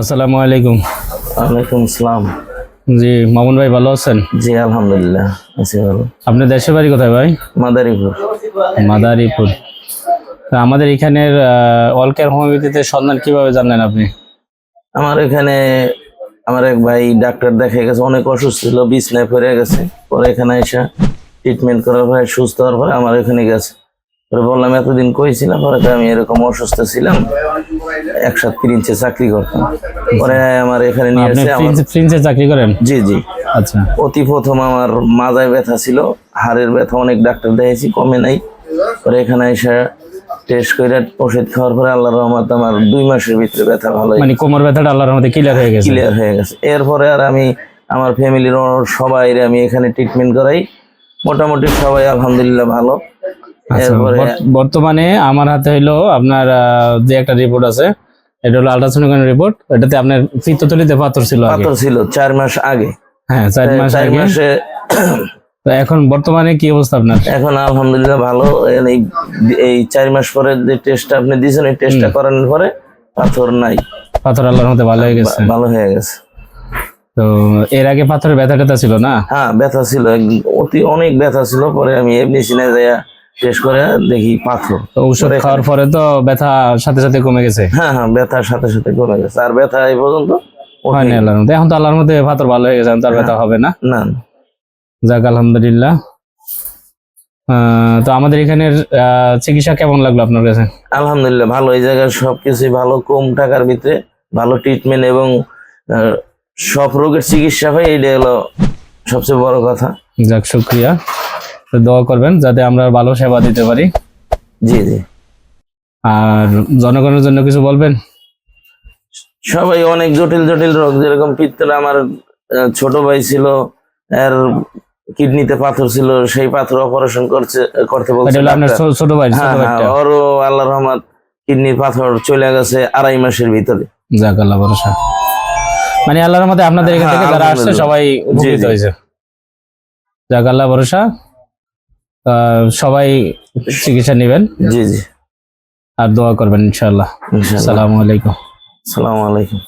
আসসালামু আলাইকুম। ওয়ালাইকুম আসসালাম। জি মামুন ভাই ভালো আছেন? জি আলহামদুলিল্লাহ আছি ভালো। আপনার দেশের বাড়ি কোথায় ভাই? মাদারীপুর। মাদারীপুর। আমাদের এখানের অল কেয়ার হোমিওপ্যাথিতে সন্ধান কীভাবে জানলেন আপনি? আমার এখানে আমার এক ভাই ডাক্তার দেখে গেছে অনেক অসুস্থ ছিল বিছনায় পড়ে গেছে। পরে এখানে এসে ট্রিটমেন্ট করার পরে সুস্থ হওয়ার পরে আমার এখানে গেছে। পরে বললাম এতদিন কইছিলাম পরে তো আমি এরকম অসুস্থ ছিলাম একসাথে প্রিন্সে চাকরি করতাম। পরে আমার এখানে নিয়ে এসে প্রিন্সে চাকরি করেন? জি জি। আচ্ছা। অতি প্রথম আমার মাজায় ব্যথা ছিল হাড়ের ব্যথা অনেক ডাক্তার দেখেছি কমে নাই। পরে এখানে এসে টেস্ট করে ওষুধ খাওয়ার পরে আল্লাহর রহমত আমার দুই মাসের ভিতরে ব্যথা ভালো মানে কোমর ব্যথাটা আল্লাহর মধ্যে ক্লিয়ার হয়ে গেছে। ক্লিয়ার হয়ে গেছে। এরপরে আর আমি আমার ফ্যামিলির সবাই আমি এখানে ট্রিটমেন্ট করাই। মোটামুটি সবাই আলহামদুলিল্লাহ ভালো। বর্তমানে আমার হাতে হলো আপনার যে একটা রিপোর্ট আছে এটা হলো আলট্রাসোনোগ্রাম রিপোর্ট এটাতে আপনার পিত্তথলিতে পাথর ছিল আগে। পাথর ছিল চার মাস আগে। হ্যাঁ চার মাস আগে। এখন বর্তমানে কি অবস্থা আপনার? এখন আলহামদুলিল্লাহ ভালো। এই এই চার মাস পরে যে টেস্টটা আপনি দিয়েছেন এই টেস্টটা করানোর পরে পাথর নাই। পাথর আল্লাহর মধ্যে ভালো হয়ে গেছে। ভালো হয়ে গেছে। তো এর আগে পাথরের ব্যথা ছিল না? হ্যাঁ ব্যথা ছিল। অতি অনেক ব্যথা ছিল পরে আমি এমনি সিনে যাইয়া টেস্ট করে দেখি পাথর। তো ঔষধ খাওয়ার পরে তো ব্যথা সাথে সাথে কমে গেছে? হ্যাঁ হ্যাঁ ব্যথার সাথে সাথে কমে গেছে। আর ব্যথা এই পর্যন্ত। হয়নি আল্লাহর মধ্যে এখন তো আল্লাহর মধ্যে পাথর ভালো হয়ে গেছে তার ব্যথা হবে না। না। যাক আলহামদুলিল্লাহ। তো আমাদের এখানের চিকিৎসা কেমন লাগল আপনার কাছে? আলহামদুলিল্লাহ ভালো। এই জায়গায় সবকিছু ভালো কম টাকার ভিতরে ভালো ট্রিটমেন্ট এবং সব রোগের চিকিৎসা হয় এইটা হলো সবচেয়ে বড় কথা। যাক শুক্রিয়া। দোয়া করবেন যাতে আমরা ভালো সেবা দিতে পারি। জি জি। আর জনগণের জন্য কিছু বলবেন? সবাই অনেক জটিল জটিল রোগ যেরকম পিত্তর আমার ছোট ভাই ছিল এর কিডনিতে পাথর ছিল সেই পাথর অপারেশন করছে করতে বলছে ছোট ভাই ছোট হ্যাঁ হ্যাঁ আল্লাহ রহমত কিডনির পাথর চলে গেছে আড়াই মাসের ভিতরে। যাক আল্লাহ ভরসা। মানে আল্লাহর মধ্যে আপনাদের এখান হ্যাঁ, থেকে যারা আসছে সবাই উপকৃত। হয়েছে। যাক আল্লাহ ভরসা। সবাই চিকিৎসা নেবেন। জি জি। আর দোয়া করবেন ইনশাআল্লাহ। ইনশাআল্লাহ। আসসালামু আলাইকুম। আসসালামু আলাইকুম।